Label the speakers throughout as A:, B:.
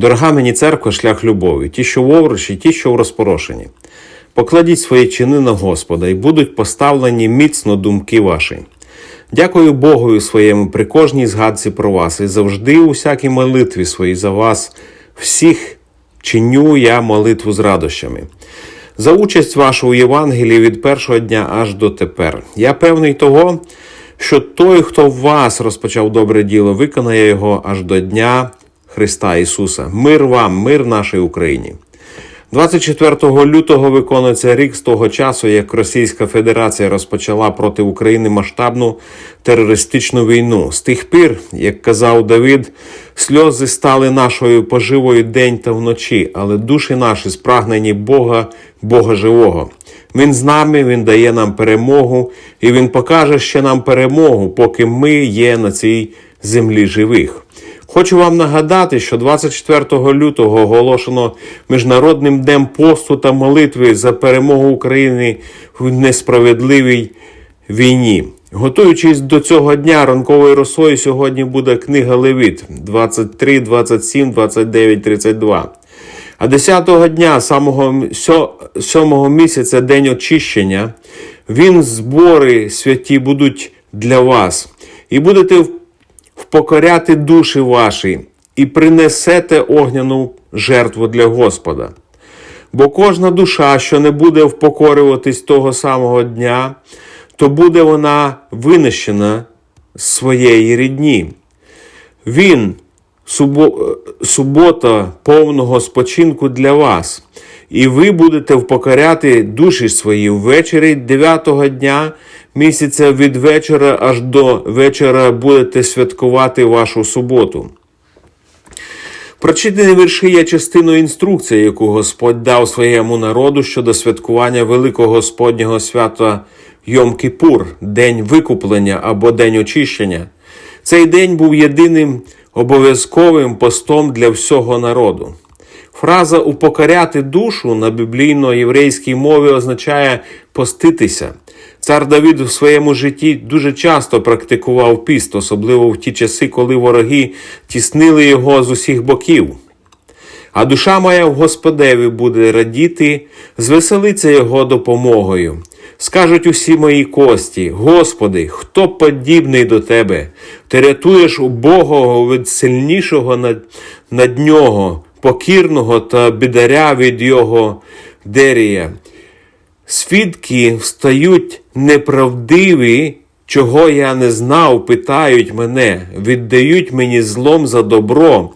A: Дорога мені церква, шлях любові, ті, що в овручі, ті, що в розпорошенні. Покладіть свої чини на Господа, і будуть поставлені міцно думки ваші. Дякую Богові своєму при кожній згадці про вас, і завжди у всякій молитві своїй за вас, всіх чиню я молитву з радощами. За участь вашу у Євангелії від першого дня аж до тепер. Я певний того, що той, хто в вас розпочав добре діло, виконає його аж до дня Христа Ісуса. Мир вам, мир нашій Україні. 24 лютого виконується рік з того часу, як Російська Федерація розпочала проти України масштабну терористичну війну. З тих пір, як казав Давид, сльози стали нашою поживою день та вночі, але душі наші спрагнені Бога, Бога живого. Він з нами, Він дає нам перемогу, і Він покаже ще нам перемогу, поки ми є на цій землі живих. Хочу вам нагадати, що 24 лютого оголошено Міжнародним днем посту та молитви за перемогу України в несправедливій війні. Готуючись до цього дня, ранковою росою сьогодні буде книга Левіт 23, 27, 29, 32. А 10-го дня, самого сьо- сьомого місяця, день очищення, він збори святі будуть для вас, і будете в- впокоряти душі ваші, і принесете огняну жертву для Господа. Бо кожна душа, що не буде впокорюватись того самого дня, то буде вона винищена з своєї рідні. Він субо, субота повного спочинку для вас, і ви будете впокоряти душі свої ввечері дев'ятого дня місяця від вечора аж до вечора будете святкувати вашу суботу. Прочитані вірші є частиною інструкції, яку Господь дав своєму народу щодо святкування великого Господнього свята Йом-Кипур, День викуплення або День очищення. Цей день був єдиним обов'язковим постом для всього народу. Фраза упокоряти душу на біблійно-єврейській мові означає поститися. Цар Давид в своєму житті дуже часто практикував піст, особливо в ті часи, коли вороги тіснили його з усіх боків. А душа моя в Господеві буде радіти, звеселиться його допомогою. Скажуть усі мої кості, Господи, хто подібний до Тебе? Ти рятуєш убогого від сильнішого над, над нього, покірного та бідаря від його дерія. Свідки встають неправдиві, чого я не знав, питають мене, віддають мені злом за добро,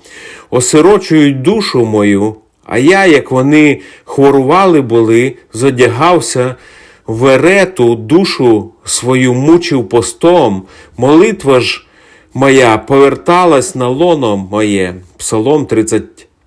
A: осирочують душу мою, а я, як вони хворували були, зодягався в ерету, душу свою мучив постом, молитва ж моя поверталась на лоно моє. Псалом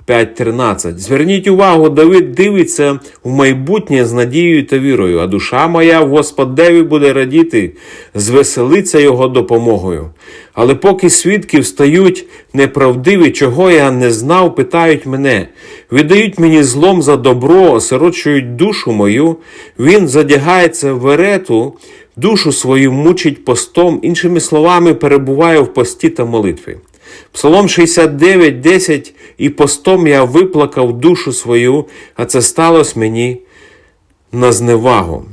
A: 35.13. Зверніть увагу, Давид дивиться в майбутнє з надією та вірою, а душа моя в Господеві буде радіти, звеселиться його допомогою. Але поки свідки встають неправдиві, чого я не знав, питають мене, віддають мені злом за добро, осирочують душу мою, він задягається в ерету, душу свою мучить постом, іншими словами, перебуває в пості та молитві. Псалом 69, 10 і постом я виплакав душу свою, а це сталося мені на зневагу.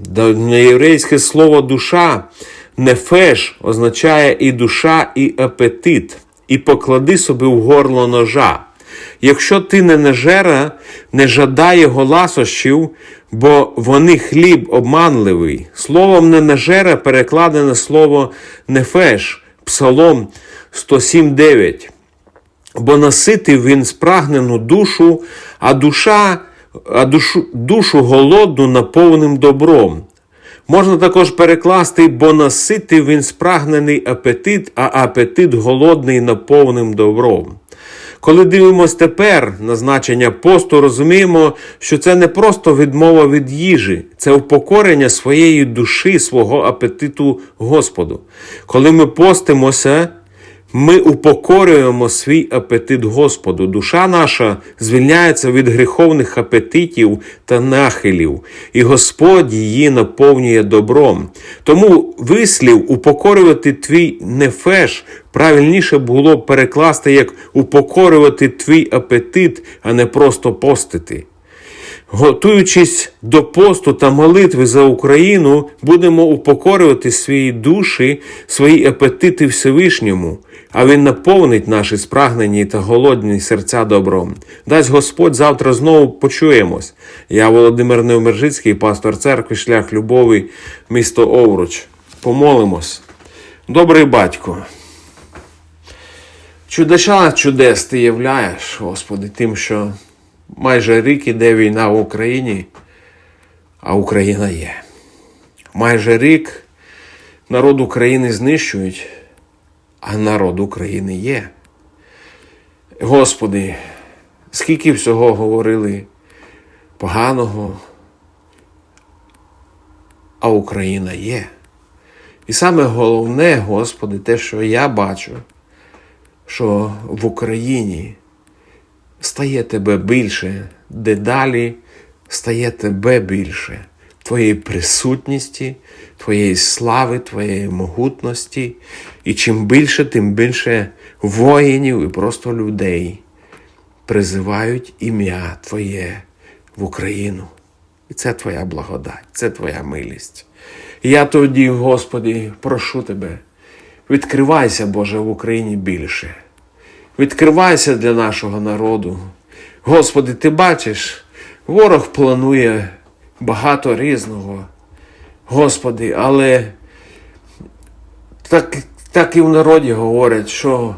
A: Єврейське слово душа, нефеш означає і душа, і апетит, і поклади собі в горло ножа. Якщо ти не нежера, не жадай його ласощів, бо вони хліб обманливий. Словом ненажера перекладене слово нефеш, псалом 107.9. Бо наситив він спрагнену душу, а душа, а душу, душу голодну наповним добром. Можна також перекласти, бо наситив він спрагнений апетит, а апетит голодний наповним добром. Коли дивимося тепер на значення посту, розуміємо, що це не просто відмова від їжі, це упокорення своєї душі, свого апетиту Господу. Коли ми постимося, ми упокорюємо свій апетит Господу. Душа наша звільняється від гріховних апетитів та нахилів, і Господь її наповнює добром. Тому вислів упокорювати твій нефеш Правильніше було перекласти як упокорювати твій апетит, а не просто постити. Готуючись до посту та молитви за Україну, будемо упокорювати свої душі, свої апетити Всевишньому, а Він наповнить наші спрагнені та голодні серця добром. Дасть Господь завтра знову почуємось. Я Володимир Невмержицький, пастор церкви, шлях любові, місто Овруч. Помолимось. Добрий батько. Чудеса чудес ти являєш, Господи, тим, що майже рік іде війна в Україні, а Україна є. Майже рік народ України знищують, а народ України є. Господи, скільки всього говорили поганого, а Україна є. І саме головне, Господи, те, що я бачу, що в Україні стає тебе більше, дедалі стає тебе більше, твоєї присутності, твоєї слави, твоєї могутності. І чим більше, тим більше воїнів і просто людей призивають ім'я Твоє в Україну. І це Твоя благодать, це Твоя милість. Я тоді, Господи, прошу Тебе, відкривайся, Боже, в Україні більше. Відкривайся для нашого народу. Господи, ти бачиш, ворог планує багато різного. Господи, але так, так і в народі говорять, що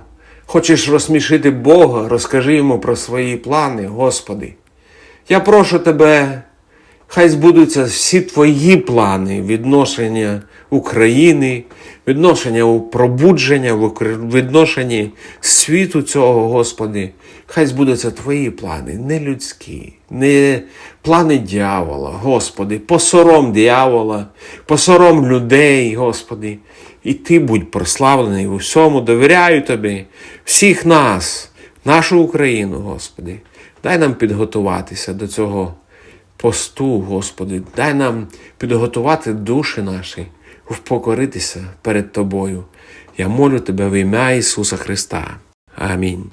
A: хочеш розсмішити Бога, розкажи йому про свої плани, Господи. Я прошу тебе, хай збудуться всі твої плани відношення України, відношення у пробудження, в відношенні світу цього, Господи. Хай збудуться твої плани, не людські, не плани дьявола, Господи, посором дьявола, посором людей, Господи. І Ти будь прославлений у всьому, довіряю Тобі, всіх нас, нашу Україну, Господи. Дай нам підготуватися до цього посту, Господи, дай нам підготувати душі наші, впокоритися перед Тобою. Я молю Тебе в ім'я Ісуса Христа. Амінь.